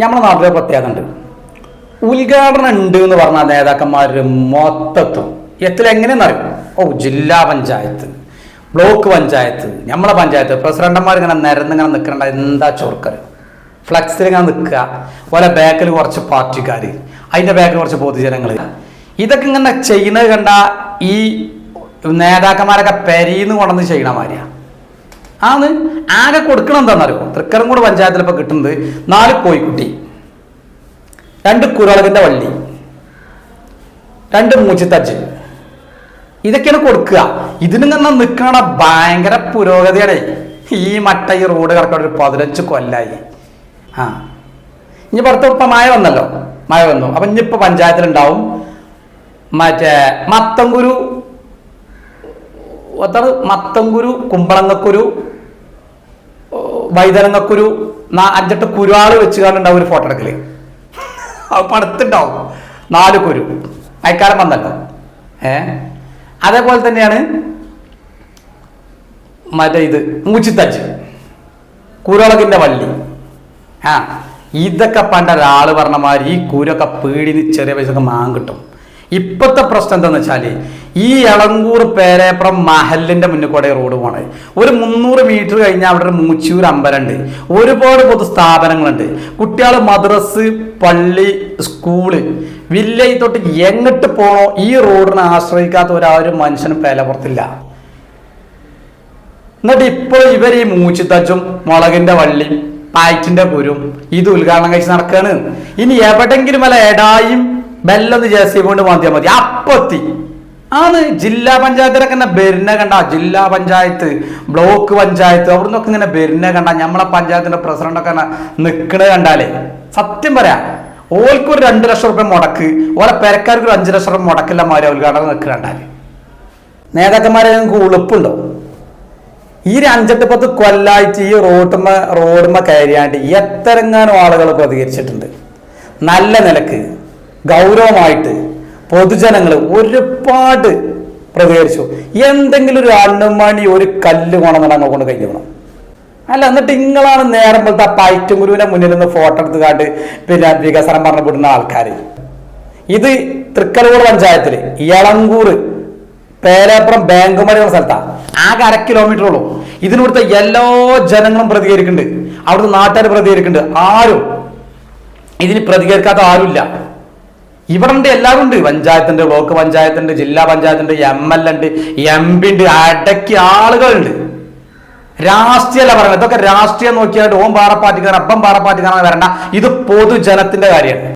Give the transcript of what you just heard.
നമ്മുടെ നാട്ടിലെ പ്രത്യേകത ഉണ്ട്. ഉദ്ഘാടനം ഉണ്ട് എന്ന് പറഞ്ഞ നേതാക്കന്മാർ മൊത്തത്തും എത്തിലെങ്ങനെയെന്ന് എങ്ങനെയെന്നറിയും ഓ ജില്ലാ പഞ്ചായത്ത് ബ്ലോക്ക് പഞ്ചായത്ത് നമ്മളെ പഞ്ചായത്ത്. പ്രസിഡന്റന്മാർ ഇങ്ങനെ നിരന്നിങ്ങനെ നിൽക്കണ്ട എന്താ ചോർക്കർ ഫ്ലക്സിൽ ഇങ്ങനെ നിൽക്കുക ഓരോ ബാക്കിൽ കുറച്ച് പാർട്ടിക്കാർ അതിന്റെ ബാക്കിൽ കുറച്ച് പൊതുജനങ്ങൾ ഇതൊക്കെ ഇങ്ങനെ ചെയ്യുന്നത് കണ്ട ഈ നേതാക്കന്മാരൊക്കെ പെരീന്ന് കൊണ്ടുവന്ന് ചെയ്യണ മാതിരിയാണ് ആണ്. ആകെ കൊടുക്കണം എന്താണെന്നറിയോ? തൃക്കരങ്കോട് പഞ്ചായത്തിൽ ഇപ്പോൾ കിട്ടുന്നത് നാല് കോഴിക്കുട്ടി. രണ്ട് കുരുളകിന്റെ വള്ളി. രണ്ട് മൂച്ചിത്തച്ച് ഇതൊക്കെയാണ് കൊടുക്കുക. ഇതിന് തന്നെ നിൽക്കണ ഭയങ്കര പുരോഗതിയാണ്. ഈ മട്ട ഈ റോഡ് കറക്കം ഒരു പതിനഞ്ച് കൊല്ലായി. ആ. ഇനി പുറത്ത് ഇപ്പം മഴ വന്നല്ലോ. മഴ വന്നു. അപ്പം ഇനിയിപ്പോൾ പഞ്ചായത്തിലുണ്ടാവും മറ്റേ മത്തങ്കുരു ഒത്താണ് മത്തങ്കുരു കുമ്പളങ്ങക്കുരു എന്നൊക്കെ ഒരു അഞ്ചെട്ട് കുരുവാൾ വെച്ച് കാണുണ്ടാവും ഒരു ഫോട്ടോ എടുക്കൽ. അപ്പൊ അടുത്തുണ്ടാവും നാല് കുരു. അയക്കാലം വന്നല്ലോ. ഏ? അതേപോലെ തന്നെയാണ് മറ്റേ ഇത് മൂച്ചിത്തച്ച് കുരുളകിന്റെ വള്ളി. ആ ഇതൊക്കെ പണ്ട ഒരാൾ പറഞ്ഞ മാതിരി ഈ കുരൊക്കെ പേടി ചെറിയ പൈസക്ക് മാങ്ങ കിട്ടും. ഇപ്പോഴത്തെ പ്രശ്നം എന്താണെന്ന് വെച്ചാൽ ഈ എളങ്കൂർ പേരേപ്പുറം മഹലിന്റെ മുന്നിൽ കൂടെ റോഡ് ഒരു മുന്നൂറ് മീറ്റർ കഴിഞ്ഞാൽ അവിടെ ഒരു മൂച്ചൂർ അമ്പലമുണ്ട് ഒരുപാട് പൊതു സ്ഥാപനങ്ങളുണ്ട് കുട്ടികൾ മദ്രസ് പള്ളി സ്കൂൾ വില്ലേജ് തൊട്ട് എങ്ങോട്ട് പോണോ ഈ റോഡിനെ ആശ്രയിക്കാത്ത ഒരാരും മനുഷ്യനും പേലപ്പുറത്തില്ല എന്നിട്ട് ഇപ്പോൾ ഇവർ ഈ മൂച്ചിത്തച്ചും മുളകിന്റെ വള്ളി പായറ്റിന്റെ പുരും ഇത് ഉദ്ഘാടനം കഴിച്ച് നടക്കുകയാണ് ഇനി എവിടെങ്കിലും വല്ല എടായും ബെല്ലൊന്ന് ജേസി കൊണ്ട് മാന്തിയാൽ മതി. അപ്പത്തി. ആണ്. ജില്ലാ പഞ്ചായത്തിലൊക്കെ ഇങ്ങനെ ബെരുന്ന കണ്ട ജില്ലാ പഞ്ചായത്ത് ബ്ലോക്ക് പഞ്ചായത്ത് അവിടെ നിന്നൊക്കെ ഇങ്ങനെ ബെരുന്ന കണ്ട നമ്മളെ പഞ്ചായത്തിന്റെ പ്രസിഡന്റൊക്കെ നിൽക്കണത് കണ്ടാലേ. സത്യം പറയാ ഓൽക്ക് ഒരു രണ്ട് ലക്ഷം റുപ്യ മുടക്ക് ഓരോ പെരക്കാർക്ക് ഒരു അഞ്ച് ലക്ഷം റുപ്യ മുടക്കില്ല മാതിരി ഉദ്ഘാടനം നിൽക്കുക കണ്ടാൽ. നേതാക്കന്മാരെ നിങ്ങൾക്ക് ഉളുപ്പുണ്ടോ? ഈ അഞ്ചെട്ട് പത്ത് കൊല്ലായിട്ട് ഈ റോഡ്മ റോഡുമ്മ കയറിയാണ്ട് എത്രങ്ങാനും ആളുകൾ പ്രതികരിച്ചിട്ടുണ്ട്. നല്ല നിലയ്ക്ക് ഗൗരവമായിട്ട് പൊതുജനങ്ങൾ ഒരുപാട് പ്രതികരിച്ചു. എന്തെങ്കിലും ഒരു അണ്ണുമണി ഒരു കല്ല് കൊണമെന്ന് അങ്ങ് കൊണ്ട് കഴിക്കണം അല്ല എന്നിട്ട് നിങ്ങളാണ് നേരം പോലത്തെ ആ പയറ്റും ഗുരുവിനെ മുന്നിൽ നിന്ന് ഫോട്ടോ എടുത്ത് കാണ്ട് പിന്നെ വികസനം പറഞ്ഞു വിടുന്ന ആൾക്കാർ ഇത് തൃക്കലൂർ പഞ്ചായത്തിൽ ഇളങ്കൂർ പേരാപ്പുറം ബാങ്കുമണി എന്ന സ്ഥലത്താണ് ആകെ അര കിലോമീറ്റർ ഉള്ളൂ. ഇതിനടുത്ത എല്ലാ ജനങ്ങളും പ്രതികരിക്കുന്നുണ്ട്. അവിടുത്തെ നാട്ടുകാർ പ്രതികരിക്കുന്നുണ്ട്. ആരും ഇതിന് പ്രതികരിക്കാത്ത ആരുമില്ല. ഇവിടെ ഉണ്ട് എല്ലാവരും ഉണ്ട് പഞ്ചായത്തിന്റെ ബ്ലോക്ക് പഞ്ചായത്തിന്റെ ജില്ലാ പഞ്ചായത്തിന്റെ എം എൽ ഉണ്ട് എം പി ഉണ്ട് അടക്കി ആളുകളുണ്ട്. രാഷ്ട്രീയമല്ല പറയുന്നത് ഇതൊക്കെ രാഷ്ട്രീയം നോക്കിയാൽ ഓം പാറപ്പാറ്റിക്കാരൻ അപ്പം പാറപ്പാറ്റിക്കാരൻ വരണ്ട. ഇത് പൊതുജനത്തിന്റെ കാര്യമാണ്.